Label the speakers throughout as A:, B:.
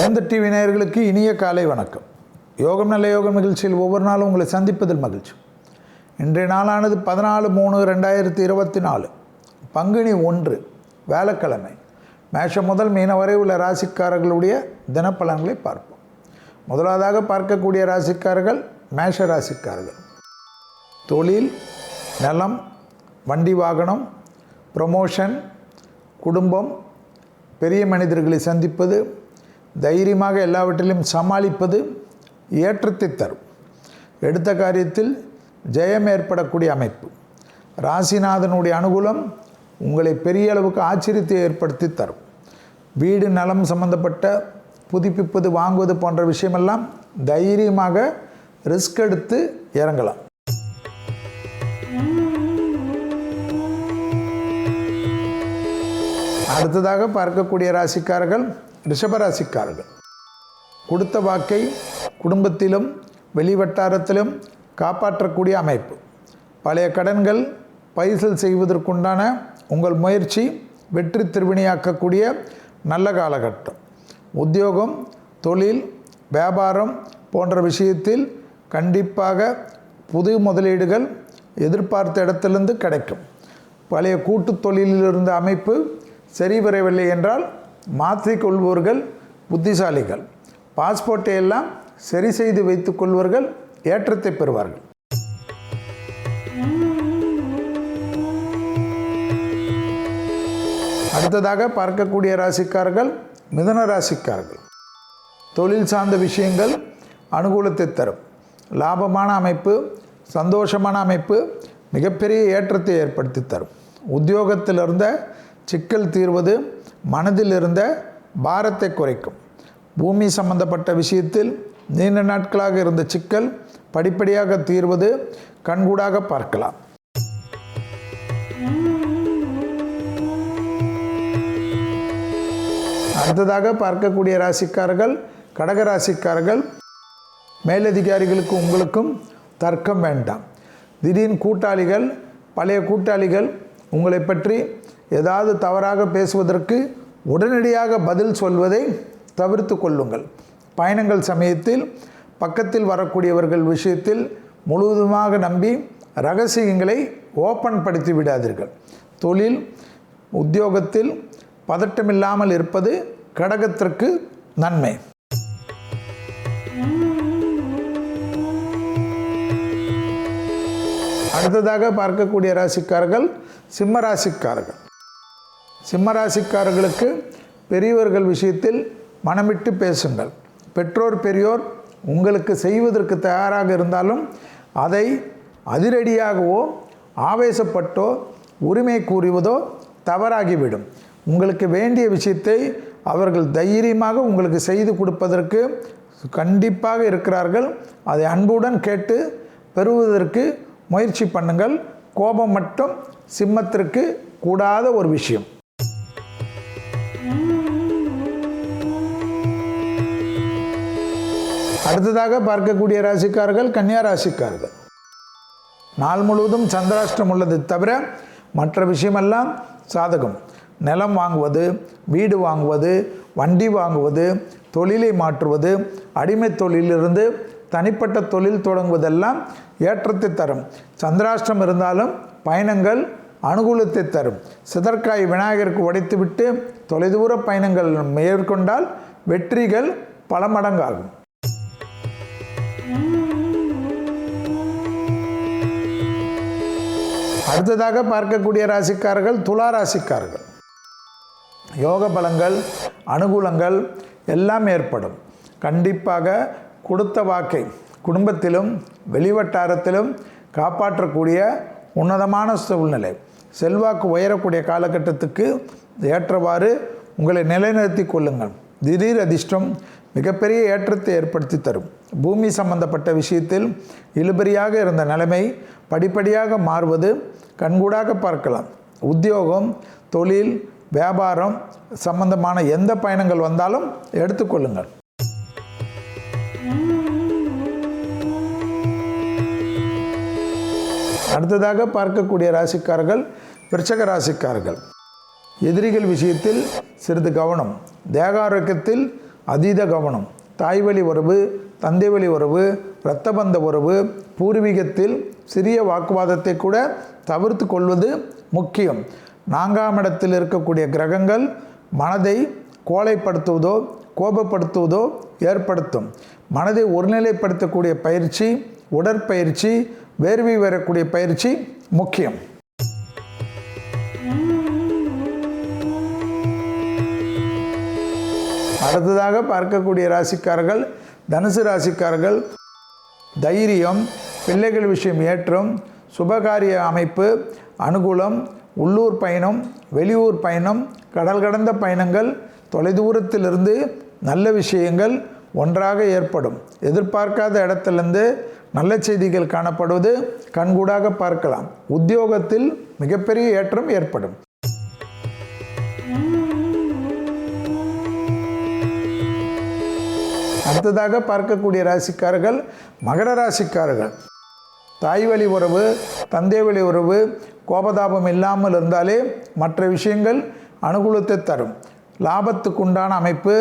A: வேந்த TV நேயர்களுக்கு இனிய காலை வணக்கம். யோகம் நல்ல யோகம் நிகழ்ச்சியில் ஒவ்வொரு நாளும் உங்களை சந்திப்பதில் மகிழ்ச்சி. இன்றைய நாளானது பதினாலு மூணு ரெண்டாயிரத்தி இருபத்தி நாலு. பங்குனி ஒன்று வேலைக்கிழமை. மேஷம் முதல் மீன வரை உள்ள ராசிக்காரர்களுடைய தினப்பலன்களை பார்ப்போம். முதலாவதாக பார்க்கக்கூடிய ராசிக்காரர்கள் மேஷ ராசிக்காரர்கள். தொழில் நலம் வண்டி வாகனம் ப்ரொமோஷன் குடும்பம் பெரிய மனிதர்களை சந்திப்பது தைரியமாக எல்லாவற்றிலும் சமாளிப்பது ஏற்றத்தை தரும். எடுத்த காரியத்தில் ஜெயம் ஏற்படக்கூடிய அமைப்பு. ராசிநாதனுடைய அனுகூலம் உங்களை பெரிய அளவுக்கு ஆச்சரியத்தை ஏற்படுத்தி தரும். வீடு நலம் சம்பந்தப்பட்ட புதுப்பிப்பது வாங்குவது போன்ற விஷயமெல்லாம் தைரியமாக ரிஸ்க் எடுத்து இறங்கலாம். அடுத்ததாக பார்க்கக்கூடிய ராசிக்காரர்கள் ரிஷபராசிக்காரர்கள். கொடுத்த வாக்கை குடும்பத்திலும் வெளிவட்டாரத்திலும் காப்பாற்றக்கூடிய அமைப்பு. பழைய கடன்கள் பைசல் செய்வதற்குண்டான உங்கள் முயற்சி வெற்றி திருவினையாக்கக்கூடிய நல்ல காலகட்டம். உத்தியோகம் தொழில் வியாபாரம் போன்ற விஷயத்தில் கண்டிப்பாக புது முதலீடுகள் எதிர்பார்த்த இடத்திலிருந்து கிடைக்கும். பழைய கூட்டு தொழிலில் இருந்த அமைப்பு சரி வரவில்லை என்றால் மாற்றிக்கொள்வோர்கள் புத்திசாலிகள். பாஸ்போர்ட்டை எல்லாம் சரி செய்து வைத்துக் கொள்வர்கள் ஏற்றத்தை பெறுவார்கள். அடுத்ததாக பார்க்கக்கூடிய ராசிக்காரர்கள் மிதன ராசிக்காரர்கள். தொழில் சார்ந்த விஷயங்கள் அனுகூலத்தை தரும். லாபமான அமைப்பு சந்தோஷமான அமைப்பு மிகப்பெரிய ஏற்றத்தை ஏற்படுத்தி தரும். உத்தியோகத்தில் இருந்த சிக்கல் தீர்வது மனதில் இருந்த பாரத்தை குறைக்கும். பூமி சம்பந்தப்பட்ட விஷயத்தில் நீண்ட நாட்களாக இருந்த சிக்கல் படிப்படியாக தீர்வது கண்கூடாக பார்க்கலாம். அடுத்ததாக பார்க்கக்கூடிய ராசிக்காரர்கள் கடக ராசிக்காரர்கள் மேலதிகாரிகளுக்கு உங்களுக்கும் தர்க்கம் வேண்டாம். திடீர்னு கூட்டாளிகள் பழைய கூட்டாளிகள் உங்களை பற்றி ஏதாவது தவறாக பேசுவதற்கு உடனடியாக பதில் சொல்வதை தவிர்த்து கொள்ளுங்கள். பயணங்கள் சமயத்தில் பக்கத்தில் வரக்கூடியவர்கள் விஷயத்தில் முழுவதுமாக நம்பி ரகசியங்களை ஓப்பன் படுத்தி விடாதீர்கள். தொழில் உத்தியோகத்தில் பதட்டமில்லாமல் இருப்பது கடகத்திற்கு நன்மை. அடுத்ததாக பார்க்கக்கூடிய ராசிக்காரர்கள் சிம்ம ராசிக்காரர்கள். சிம்மராசிக்காரர்களுக்கு பெரியவர்கள் விஷயத்தில் மனமிட்டு பேசுங்கள். பெற்றோர் பெரியோர் உங்களுக்கு செய்வதற்கு தயாராக இருந்தாலும் அதை அதிரடியாகவோ ஆவேசப்பட்டோ உரிமை கூறுவதோ தவறாகிவிடும். உங்களுக்கு வேண்டிய விஷயத்தை அவர்கள் தைரியமாக உங்களுக்கு செய்து கொடுப்பதற்கு கண்டிப்பாக இருக்கிறார்கள். அதை அன்புடன் கேட்டு பெறுவதற்கு முயற்சி பண்ணுங்கள். கோபம் மட்டும் சிம்மத்திற்கு கூடாத ஒரு விஷயம். அடுத்ததாக பார்க்கக்கூடிய ராசிக்காரர்கள் கன்னியா ராசிக்காரர்கள். நாள் முழுவதும் சந்திராஷ்டிரம் உள்ளது தவிர மற்ற விஷயமெல்லாம் சாதகம். நிலம் வாங்குவது வீடு வாங்குவது வண்டி வாங்குவது தொழிலை மாற்றுவது அடிமை தொழிலிருந்து தனிப்பட்ட தொழில் தொடங்குவதெல்லாம் ஏற்றத்தை தரும். சந்திராஷ்டிரம் இருந்தாலும் பயணங்கள் அனுகூலத்தை தரும். சிதற்காய் விநாயகருக்கு உடைத்துவிட்டு தொலைதூர பயணங்கள் மேற்கொண்டால் வெற்றிகள் பல மடங்காகும். அடுத்ததாக பார்க்கக்கூடிய ராசிக்காரர்கள் துலா ராசிக்காரர்கள். யோக பலங்கள் அனுகூலங்கள் எல்லாம் ஏற்படும். கண்டிப்பாக கொடுத்த வாக்கை குடும்பத்திலும் வெளிவட்டாரத்திலும் காப்பாற்றக்கூடிய உன்னதமான சூழ்நிலை. செல்வாக்கு உயரக்கூடிய காலகட்டத்துக்கு ஏற்றவாறு உங்களை நிலைநிறுத்தி கொள்ளுங்கள். திடீர் அதிர்ஷ்டம் மிகப்பெரிய ஏற்றத்தை ஏற்படுத்தி தரும். பூமி சம்பந்தப்பட்ட விஷயத்தில் இழுபறியாக இருந்த நிலைமை படிப்படியாக மாறுவது கண்கூடாக பார்க்கலாம். உத்தியோகம் தொழில் வியாபாரம் சம்பந்தமான எந்த பயணங்கள் வந்தாலும் எடுத்துக்கொள்ளுங்கள் அடுத்ததாக பார்க்கக்கூடிய ராசிக்காரர்கள் விருச்சக ராசிக்காரர்கள். எதிரிகள் விஷயத்தில் சிறிது கவனம் தேக ஆரோக்கியத்தில் அதீத கவனம். தாய்வழி உறவு தந்தை வழி உறவு இரத்த பந்த உறவு பூர்வீகத்தில் சிறிய வாக்குவாதத்தை கூட தவிர்த்து கொள்வது முக்கியம். நான்காம் இடத்தில் இருக்கக்கூடிய கிரகங்கள் மனதை கோலைப்படுத்துவதோ கோபப்படுத்துவதோ ஏற்படுத்தும். மனதை ஒருநிலைப்படுத்தக்கூடிய பயிற்சி உடற்பயிற்சி வேர்வை வரக்கூடிய பயிற்சி முக்கியம். அடுத்ததாக பார்க்கக்கூடிய ராசிக்காரர்கள் தனுசு ராசிக்காரர்கள் தைரியம் பிள்ளைகள் விஷயம் ஏற்றம் சுபகாரிய அமைப்பு அனுகூலம் உள்ளூர் பயணம் வெளியூர் பயணம் கடல் கடந்த பயணங்கள் தொலைதூரத்திலிருந்து நல்ல விஷயங்கள் ஒன்றாக ஏற்படும். எதிர்பார்க்காத இடத்திலிருந்து நல்ல செய்திகள் காணப்படுவது கண்கூடாக பார்க்கலாம். உத்தியோகத்தில் மிகப்பெரிய ஏற்றம் ஏற்படும். அடுத்ததாக பார்க்கக்கூடிய ராசிக்காரர்கள் மகர ராசிக்காரர்கள். தாய் வழி உறவு தந்தை வழி உறவு கோபதாபம் இல்லாமல் இருந்தாலே மற்ற விஷயங்கள் அனுகூலத்தை தரும். லாபத்துக்குண்டான அமைப்பு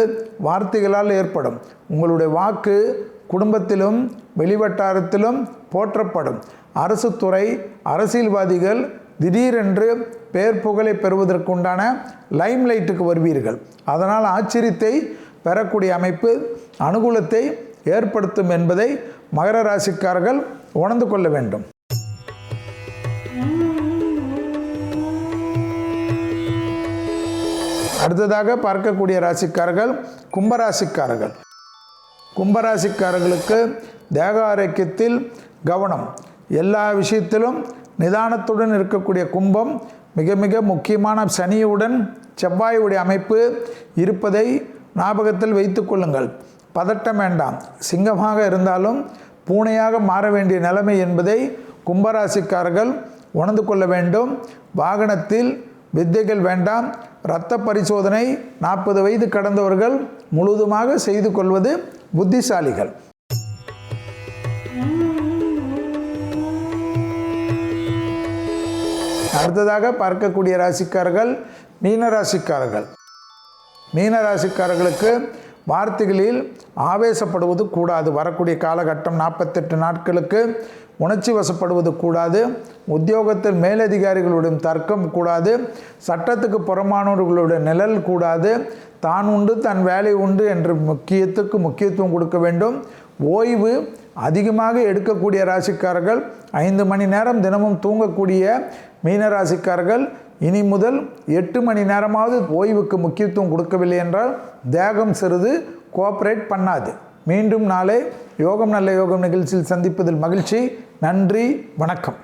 A: வார்த்தைகளால் ஏற்படும். உங்களுடைய வாக்கு குடும்பத்திலும் வெளிவட்டாரத்திலும் போற்றப்படும். அரசு துறை அரசியல்வாதிகள் திடீரென்று பெயர் புகழை பெறுவதற்குண்டான லைம் லைட்டுக்கு வருவீர்கள். அதனால் ஆச்சரியத்தை பெறக்கூடிய அமைப்பு அனுகூலத்தை ஏற்படுத்தும் என்பதை மகர ராசிக்காரர்கள் உணர்ந்து கொள்ள வேண்டும். அடுத்ததாக பார்க்கக்கூடிய ராசிக்காரர்கள் கும்பராசிக்காரர்கள். கும்பராசிக்காரர்களுக்கு தேக ஆரோக்கியத்தில் கவனம். எல்லா விஷயத்திலும் நிதானத்துடன் இருக்கக்கூடிய கும்பம் மிக மிக முக்கியமான சனியுடன் செவ்வாயுடைய அமைப்பு இருப்பதை ஞாபகத்தில் வைத்து கொள்ளுங்கள். பதட்டம் வேண்டாம். சிங்கமாக இருந்தாலும் பூனையாக மாற வேண்டிய நிலைமை என்பதை கும்பராசிக்காரர்கள் உணர்ந்து கொள்ள வேண்டும். வாகனத்தில் வித்தைகள் வேண்டாம். இரத்த பரிசோதனை நாற்பது வயது கடந்தவர்கள் முழுதுமாக செய்து கொள்வது புத்திசாலிகள். அடுத்ததாக பார்க்கக்கூடிய ராசிக்காரர்கள் மீனராசிக்காரர்கள். மீனராசிக்காரர்களுக்கு வார்த்தைகளில் ஆவேசப்படுவது கூடாது. வரக்கூடிய காலகட்டம் நாற்பத்தெட்டு நாட்களுக்கு உணர்ச்சி வசப்படுவது கூடாது. உத்தியோகத்தில் மேலதிகாரிகளுடன் தர்க்கம் கூடாது. சட்டத்துக்கு புறமானவர்களுடைய நிழல் கூடாது. தான் உண்டு தன் வேலை உண்டு என்று முக்கியத்துக்கு முக்கியத்துவம் கொடுக்க வேண்டும். ஓய்வு அதிகமாக எடுக்கக்கூடிய ராசிக்காரர்கள் ஐந்து மணி நேரம் தினமும் தூங்கக்கூடிய மீனராசிக்காரர்கள் இனி முதல் எட்டு மணி நேரமாவது ஓய்வுக்கு முக்கியத்துவம் கொடுக்கவில்லை என்றால் தேகம் சிறிது கோஆப்ரேட் பண்ணாது. மீண்டும் நாளை யோகம் நல்ல யோகம் நிகழ்ச்சியில் சந்திப்பதில் மகிழ்ச்சி. நன்றி. வணக்கம்.